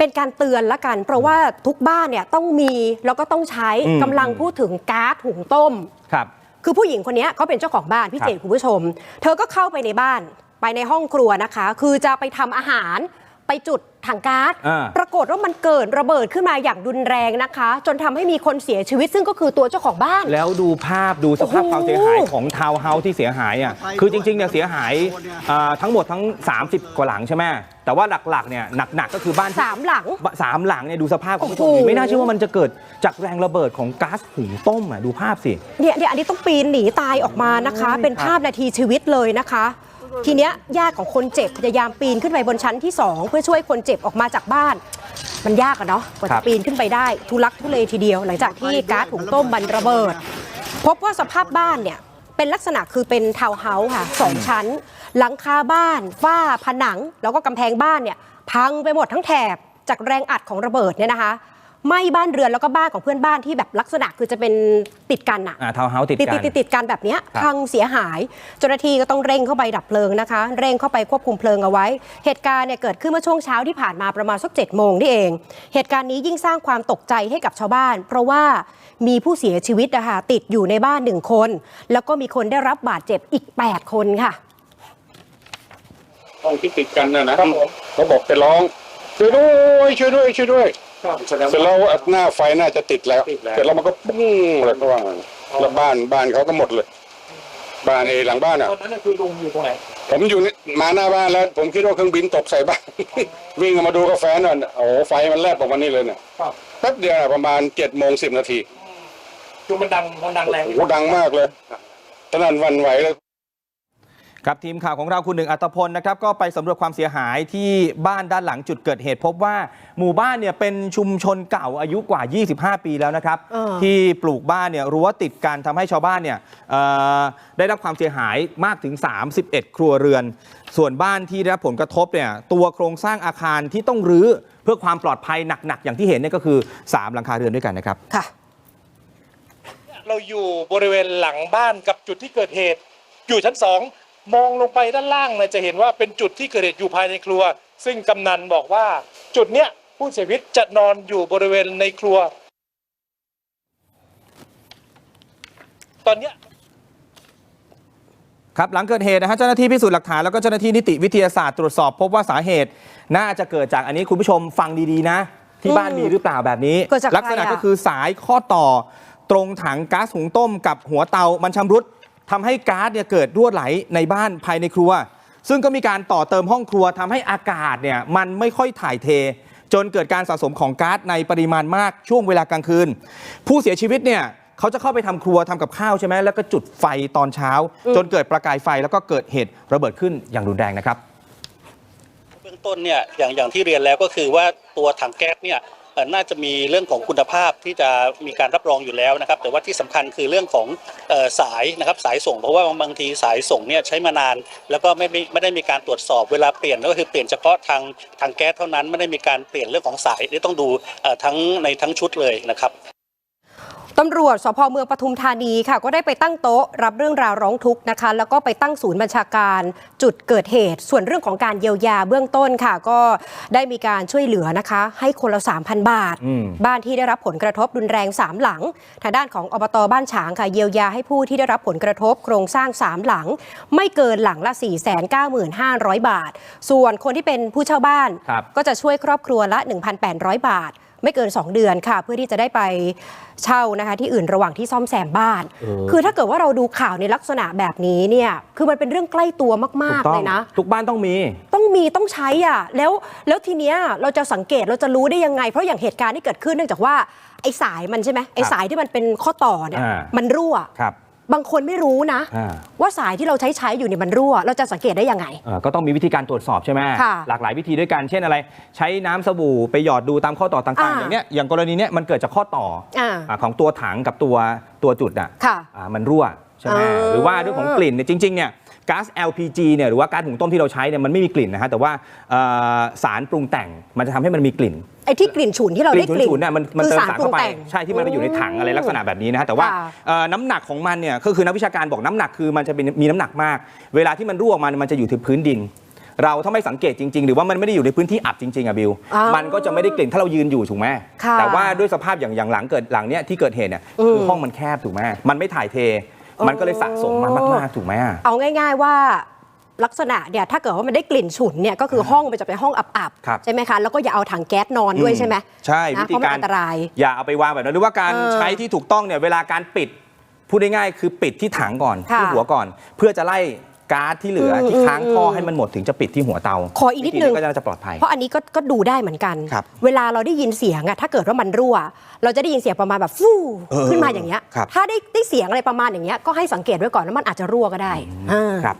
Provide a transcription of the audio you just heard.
เป็นการเตือนละกัน เพราะว่าทุกบ้านเนี่ยต้องมีแล้วก็ต้องใช้อืม กำลังพูดถึงก๊าซหุงต้ม ครับ คือผู้หญิงคนนี้เขาเป็นเจ้าของบ้านพี่ครับเจนคุณผู้ชม เธอก็เข้าไปในบ้านไปในห้องครัวนะคะ คือจะไปทำอาหาร ไปจุดถังก๊าซอ่า ปรากฏว่ามันเกิดระเบิดขึ้นมาอย่างรุนแรงนะคะ จนทำให้มีคนเสียชีวิตซึ่งก็คือตัวเจ้าของบ้าน แล้วดูภาพดูสภาพโอ้โห ความเสียหายของทาวน์เฮาส์ที่เสียหายอะคือจริงๆเนี่ยเสียหายอ่าทั้งหมดทั้ง 30 กว่าหลังใช่ไหมแต่ว่าหลักๆเนี่ยหนักๆก็คือบ้านที่สามหลัง สามหลังเนี่ยดูสภาพคุณผู้ชมโอ้โหดิไม่น่าเชื่อว่ามันจะเกิดจากแรงระเบิดของก๊าซหุงต้มอะดูภาพสิ เนี่ยเนี่ยอันนี้ต้องปีนหนีตายออกมานะคะ เป็นภาพนาทีชีวิตเลยนะคะ ทีเนี้ยญาติของคนเจ็บพยายามปีนขึ้นไปบนชั้นที่ 2 เพื่อช่วยคนเจ็บออกมาจากบ้าน มันยากอะเนาะกว่าครัจะบ ปีนขึ้นไปได้ทุลักทุเลทีเดียว หลังจากที่ก๊าซหุงต้มมันระเบิด พบว่าสภาพบ้านเนี่ยเป็นลักษณะคือเป็นทาวน์เฮาส์ค่ะสองชั้น หลังคาบ้าน ฝ้าผนัง แล้วก็กำแพงบ้านเนี่ยพังไปหมดทั้งแถบจากแรงอัดของระเบิดเนี่ยนะคะ ไหม้บ้านเรือนแล้วก็บ้านของเพื่อนบ้านที่แบบลักษณะคือจะเป็นติดกันอะอ่าทาวน์เฮาส์ติดติดกัตินดติดติดกันแบบเนี้ยครับพังเสียหายเจ้าหน้าที่ก็ต้องเร่งเข้าไปดับเพลิงนะคะ เร่งเข้าไปควบคุมเพลิงเอาไว้ เหตุการณ์เนี่ยเกิดขึ้นเมื่อช่วงเช้าที่ผ่านมาประมาณสักเจ็ดโมงนี่เอง เหตุการณ์นี้ยิ่งสร้างความตกใจให้กับชาวบ้าน เพราะว่ามีผู้เสียชีวิตนะคะติดอยู่ในบ้านหนึ่งคน แล้วก็มีคนได้รับบาดเจ็บอีก 8 คนค่ะ ห้องที่ติดกันนะนะเขาบอกไปร้องช่วยด้วยช่วยด้วยช่วยด้วย เสร็จแล้วหน้าไฟน่าจะติดแล้ว เสร็จแล้วมันก็ปุ้งเลยก็ว่างั้นแล้วบ้านบ้านเขาก็หมดเลย บ้านเอหลังบ้านอะ ตอนนั้นน่ะคือลุงอยู่ตรงไหนผมอยู่นี่มาหน้าบ้านแล้ว ผมคิดว่าเครื่องบินตกใส่บ้าน วิ่งออกมาดูกาแฟนน่ะโอ้โหไฟมันแลบออกมานี่เลยเนี่ยครับแป๊บเดียวน่ะประมาณเจ็ดโมงสิบนาทีคือมันดังมันดังแรง โอ้โหดังมากเลยตอนนั้นหวันไหวเลย ครับทีมข่าวของเราคุณหนึ่งอัตพลนะครับก็ไปสำรวจความเสียหายที่บ้านด้านหลังจุดเกิดเหตุพบว่าหมู่บ้านเนี่ยเป็นชุมชนเก่าอายุกว่า 25 ปีแล้วนะครับ เออ ที่ปลูกบ้านเนี่ยรั้วติดกันทำให้ชาวบ้านเนี่ยเอ่อได้รับความเสียหายมากถึง 31 ครัวเรือน ส่วนบ้านที่ได้รับผลกระทบเนี่ยตัวโครงสร้างอาคารที่ต้องรื้อเพื่อความปลอดภัยหนักๆ อย่างที่เห็นเนี่ยก็คือ 3 หลังคาเรือนด้วยกันนะครับ ค่ะ เราอยู่บริเวณหลังบ้านกับจุดที่เกิดเหตุ อยู่ชั้นสอง มองลงไปด้านล่างเนี่ยจะเห็นว่าเป็นจุดที่เกิดเหตุอยู่ภายในครัว ซึ่งกำนันบอกว่าจุดเนี้ยผู้เสียชีวิตจะนอนอยู่บริเวณในครัว ตอนเนี้ยครับหลังเกิดเหตุนะฮะเจ้าหน้าที่พิสูจน์หลักฐานแล้วก็เจ้าหน้าที่นิติวิทยาศาสตร์ตรวจสอบพบว่าสาเหตุ น่าจะเกิดจากอันนี้คุณผู้ชมฟังดีๆนะ ที่บ้านมีหรือเปล่าแบบนี้ เกิดจากษณะอะไรอะก็คือสายข้อต่อ ตรงถังก๊าซหุงต้มกับหัวเตามันชำรุด ทำให้ก๊าซเนี่ยเกิดรั่วไหลในบ้านภายในครัว ซึ่งก็มีการต่อเติมห้องครัวทำให้อากาศเนี่ยมันไม่ค่อยถ่ายเท จนเกิดการสะสมของก๊าซในปริมาณมากช่วงเวลากลางคืน ผู้เสียชีวิตเนี่ยเขาจะเข้าไปทำครัวทำกับข้าวใช่ไหมแล้วก็จุดไฟตอนเช้า จนเกิดประกายไฟแล้วก็เกิดเหตุระเบิดขึ้นอย่างรุนแรงนะครับ เบื้องต้นเนี่ยอย่างอย่างที่เรียนแล้วก็คือว่าตัวถังแก๊สเนี่ย น่าจะมีเรื่องของคุณภาพที่จะมีการรับรองอยู่แล้วนะครับ แต่ว่าที่สำคัญคือเรื่องของสายนะครับสายส่ง เพราะว่าบางทีสายส่งเนี่ยใช้มานาน แล้วก็ไม่ไม่ได้มีการตรวจสอบเวลาเปลี่ยนก็คือเปลี่ยนเฉพาะทางทางแก๊สเท่านั้นไม่ได้มีการเปลี่ยนเรื่องของสายนี่ต้องดูทั้งในทั้งชุดเลยนะครับ ตำรวจสพเมืองปทุมธานีค่ะ ก็ได้ไปตั้งโต๊ะรับเรื่องราวร้องทุกข์นะคะ แล้วก็ไปตั้งศูนย์บัญชาการจุดเกิดเหตุ ส่วนเรื่องของการเยียวยาเบื้องต้นค่ะ ก็ได้มีการช่วยเหลือนะคะ ให้คนละ3,000 บาทอืมบ้านที่ได้รับผลกระทบรุนแรง 3 หลัง ทางด้านของอบตบ้านฉางค่ะเยียวยาให้ผู้ที่ได้รับผลกระทบโครงสร้าง 3 หลัง ไม่เกินหลังละ495,500 บาท ส่วนคนที่เป็นผู้เช่าบ้านครับก็จะช่วยครอบครัวละ 1,800 บาท ไม่เกิน 2 เดือนค่ะ เพื่อที่จะได้ไปเช่านะคะที่อื่นระหว่างที่ซ่อมแซมบ้านเออคือถ้าเกิดว่าเราดูข่าวในลักษณะแบบนี้เนี่ยคือมันเป็นเรื่องใกล้ตัวมาก ๆ เลยนะ ทุกบ้านต้องมี ต้องมีต้องใช้อะแล้วแล้วทีเนี้ยเราจะสังเกตเราจะรู้ได้ยังไง เพราะอย่างเหตุการณ์ที่เกิดขึ้นเนื่องจากว่าไอ้สายมันใช่ไหมไอ้สายที่มันเป็นข้อต่อเนี่ยอ่ามันรั่วครั บบางคนไม่รู้นะ อ่า ว่าสายที่เราใช้ใช้อยู่เนี่ยมันรั่ว เราจะสังเกตได้ยังไง เอ่อก็ต้องมีวิธีการตรวจสอบใช่ไหมค่ะหลากหลายวิธีด้วยกันเช่นอะไร ใช้น้ำสบู่ไปหยอดดูตามข้อต่อต่างอ่าๆอย่างเนี้ยอย่างกรณีเนี้ยมันเกิดจากข้อต่ออ่าอ่าของตัวถังกับตัวตัวจุดอะค่ะอ่ามันรั่วใช่ไหมอ่าหรือว่าเรื่องของกลิ่นเนี่ยจริงๆเนี่ย ก๊าซ LPG เนี่ยหรือว่าก๊าซหุงต้มที่เราใช้เนี่ยมันไม่มีกลิ่นนะฮะแต่ว่าเอ่อสารปรุงแต่งมันจะทำให้มันมีกลิ่น ไอ้ที่กลิ่นฉุนที่เรากได้ลิ่นกลิ่นฉุนๆเนี่ยมันมันคือเติมสารสารปรุเข้างไป แต่ง ใช่ที่มันไปอยู่ในถังอะไรลักษณะแบบนี้นะฮะแต่ว่าค่ะ เอ่อน้ำหนักของมันเนี่ยก็คือนักวิชาการบอกน้ำหนักคือมันจะเป็นมีน้ำหนักมาก เวลาที่มันรั่วออกมาเนี่ยมันจะอยู่ที่พื้นดิน เราถ้าไม่สังเกตจริง ๆ หรือว่ามันไม่ได้อยู่ในพื้นที่อับจริงๆอะบิวอ๋อมันก็จะไม่ได้กลิ่นถ้าเรายืนอยู่ถูกไหมค่ะแต่ว่าด้วยสภาพอย่างอย่างหลังเกิดหลังเนี้ยที่เกิดเหตุเนี่ยอืมคือห้องมันแคบถูกไหมมันไม่ถ่ายเท มันก็เลยสะสมมามากๆถูกไหมอะ เอาง่าย ๆว่าลักษณะเนี่ยถ้าเกิดว่ามันได้กลิ่นฉุนเนี่ยก็คือห้องมันจะเป็นห้องอับครับ ๆ ใช่ไหมคะ แล้วก็อย่าเอาถังแก๊สนอนด้วยใช่ไหมใช่นะวิธีเพราะมันการอันตราย อย่าเอาไปวางแบบนั้นหรือว่าการเออใช้ที่ถูกต้องเนี่ยเวลาการปิดพูดง่ายๆคือปิดที่ถังก่อนค่ะที่หัวก่อน เพื่อจะไล่ ก๊าซที่เหลืออมที่ค้างอืมท่อให้มันหมดถึงจะปิดที่หัวเตาขออีกนิดนึงวิธีก็น่าจะปลอดภัย เพราะอันนี้ก็ก็ดูได้เหมือนกันครับเวลาเราได้ยินเสียงอะถ้าเกิดว่ามันรั่ว เราจะได้ยินเสียงประมาณแบบฟู่เออขึ้นมาอย่างเงี้ยครับถ้าได้ได้เสียงอะไรประมาณอย่างเงี้ยก็ให้สังเกตไว้ก่อนว่ามันอาจจะรั่วก็ได้อ่าครับ